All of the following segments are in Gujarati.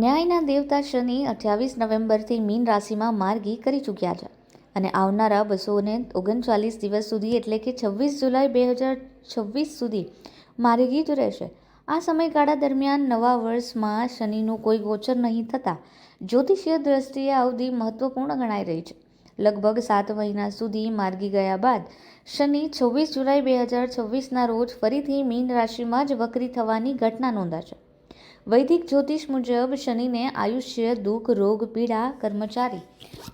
ન્યાયના દેવતા શનિ અઠ્યાવીસ નવેમ્બરથી મીન રાશિમાં માર્ગી કરી ચૂક્યા છે. અને આવનારા બસો ને ઓગણચાલીસ દિવસ સુધી એટલે કે છવ્વીસ જુલાઈ બે હજાર છવ્વીસ સુધી માર્ગી જ રહેશે. આ સમયગાળા દરમિયાન નવા વર્ષમાં શનિનું કોઈ ગોચર નહીં થતાં જ્યોતિષીય દ્રષ્ટિએ અવધિ મહત્વપૂર્ણ ગણાઈ રહી છે. લગભગ સાત મહિના સુધી માર્ગી ગયા બાદ શનિ છવ્વીસ જુલાઈ બે હજાર છવ્વીસના રોજ ફરીથી મીન રાશિમાં જ વક્રી થવાની ઘટના નોંધાશે. વૈદિક જ્યોતિષ મુજબ શનિને આયુષ્ય, દુઃખ, રોગ, પીડા, કર્મચારી,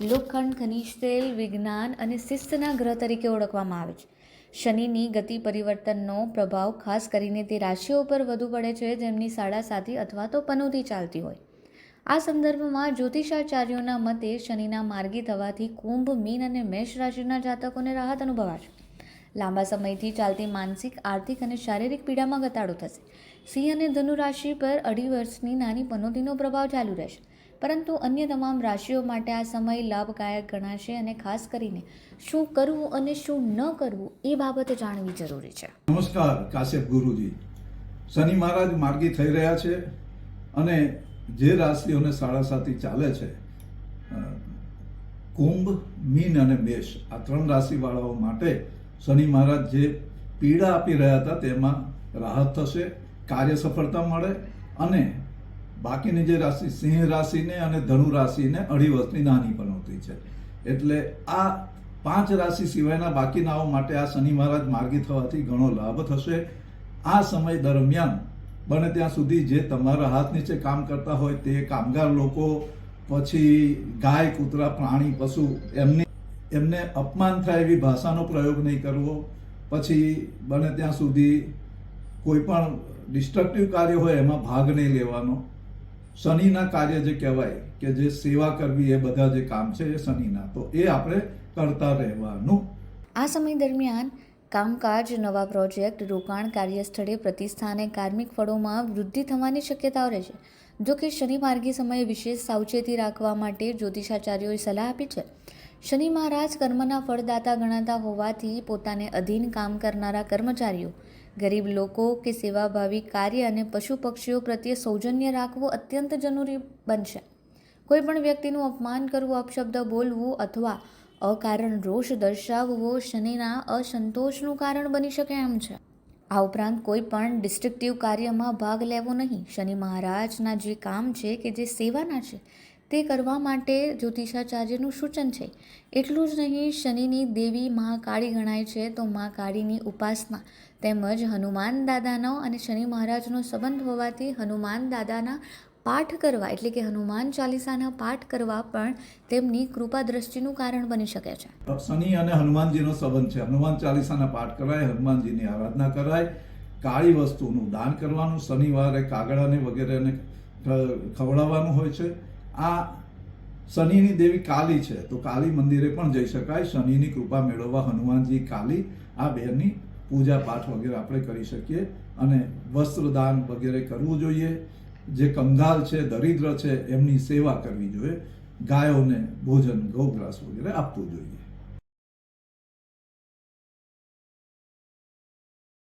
લોખંડ, ખનિજ તેલ, વિજ્ઞાન અને શિસ્તના ગ્રહ તરીકે ઓળખવામાં આવે છે. શનિની ગતિ પરિવર્તનનો પ્રભાવ ખાસ કરીને તે રાશિઓ પર વધુ પડે છે જેમની સાડાસાતી અથવા તો પનોતી ચાલતી હોય. આ સંદર્ભમાં જ્યોતિષાચાર્યોના મતે શનિના માર્ગી થવાથી કુંભ, મીન અને મેષ રાશિના જાતકોને રાહત અનુભવાશે. લાંબા સમયથી ચાલતી માનસિક, આર્થિક અને શારીરિક પીડામાં ઘટાડો થશે. સિંહ અને ધનુ રાશિ પર અઢી વર્ષની નાની પનોતીનો પ્રભાવ ચાલુ રહેશે. પરંતુ અન્ય તમામ રાશિઓ માટે આ સમય લાભદાયક ગણાશે અને ખાસ કરીને શું કરવું અને શું ન કરવું એ બાબતે જાણવી જરૂરી છે. નમસ્કાર, કાશ્યપ ગુરુજી. શનિ મહારાજ માર્ગી થઈ રહ્યા છે અને જે રાશિઓને સાડાસાતી ચાલે છે કુંભ, મીન અને મેષ આ ત્રણ રાશિવાળાઓ માટે શનિ મહારાજ જે પીડા આપી રહ્યા હતા, તેમાં રાહત થશે, કાર્ય સફળતા મળે અને બાકીની જે રાશિ, સિંહ રાશિને અને ધનુ રાશિને અઢી વર્ષની નાની પનોતી છે. એટલે આ પાંચ રાશિ સિવાયના બાકીનાઓ માટે આ શનિ મહારાજ માર્ગી થવાથી ઘણો લાભ થશે. આ સમય દરમિયાન બને ત્યાં સુધી જે તમારા હાથ નીચે કામ કરતા હોય તે કામગાર લોકો, પછી ગાય, કૂતરા, પ્રાણી, પશુ, એમની એમને અપમાન થાય એવી ભાષાનો પ્રયોગ નહીં કરવો. પછી બને ત્યાં સુધી કોઈ પણ ડિસ્ટ્રક્ટિવ કાર્ય હોય એમાં ભાગ નહીં લેવાનો. શનિના કાર્ય જે કહેવાય કે જે સેવા કરવી એ બધા જે કામ છે એ શનિના. તો એ આપણે કરતા રહેવાનું. આ સમય દરમિયાન કામકાજ, નવા પ્રોજેક્ટ, રોકાણ કાર્યસ્થળે પ્રતિષ્ઠા અને કાર્મિક ફળોમાં વૃદ્ધિ થવાની શક્યતાઓ રહેશે જો કે શનિ માર્ગી સમયે વિશેષ સાવચેતી રાખવા માટે જ્યોતિષાચાર્યોએ સલાહ આપી છે. શનિ મહારાજ કર્મના ફળદાતા ગણાતા હોવાથી પોતાને અધીન કામ કરનારા કર્મચારીઓ, ગરીબ લોકો કે સેવાભાવી કાર્ય અને પશુ પક્ષીઓ પ્રત્યે સૌજન્ય રાખવું અત્યંત જરૂરી બનશે. કોઈપણ વ્યક્તિનું અપમાન કરવું, અપશબ્દ બોલવું અથવા અકારણ રોષ દર્શાવવો શનિના અસંતોષનું કારણ બની શકે એમ છે. આ ઉપરાંત કોઈ પણ ડિસ્ટ્રક્ટિવ કાર્યમાં ભાગ લેવો નહીં. શનિ મહારાજના જે કામ છે કે જે સેવાના છે તે કરવા માટે જ્યોતિષાચાર્યનું સૂચન છે. એટલું જ નહીં, શનિની દેવી મહાકાળી ગણાય છે, તો મા કાળીની ઉપાસના તેમજ હનુમાન દાદાનો અને શનિ મહારાજનો સંબંધ હોવાથી હનુમાન દાદાના પાઠ કરવા, એટલે કે હનુમાન ચાલીસાના પાઠ કરવા પણ તેમની કૃપા દ્રષ્ટિનું કારણ બની શકે છે. શનિ અને હનુમાનજીનો સંબંધ છે. હનુમાન ચાલીસાના પાઠ કરાય, હનુમાનજીની આરાધના કરાય, કાળી વસ્તુનું દાન કરવાનું, શનિવારે કાગડાને વગેરેને ખવડાવવાનું હોય છે. આ શનિની દેવી કાલી છે, તો કાલી મંદિરે પણ જઈ શકાય. શનિની કૃપા મેળવવા હનુમાનજી કાલી, આ બેની પૂજા પાઠ વગેરે આપણે કરી શકીએ. અને વસ્ત્રદાન વગેરે કરવું જોઈએ. જે કંગાલ છે, દરિદ્ર છે, એમની સેવા કરવી જોઈએ. ગાયોને ભોજન ગૌગ્રાસ વગેરે આપવું જોઈએ.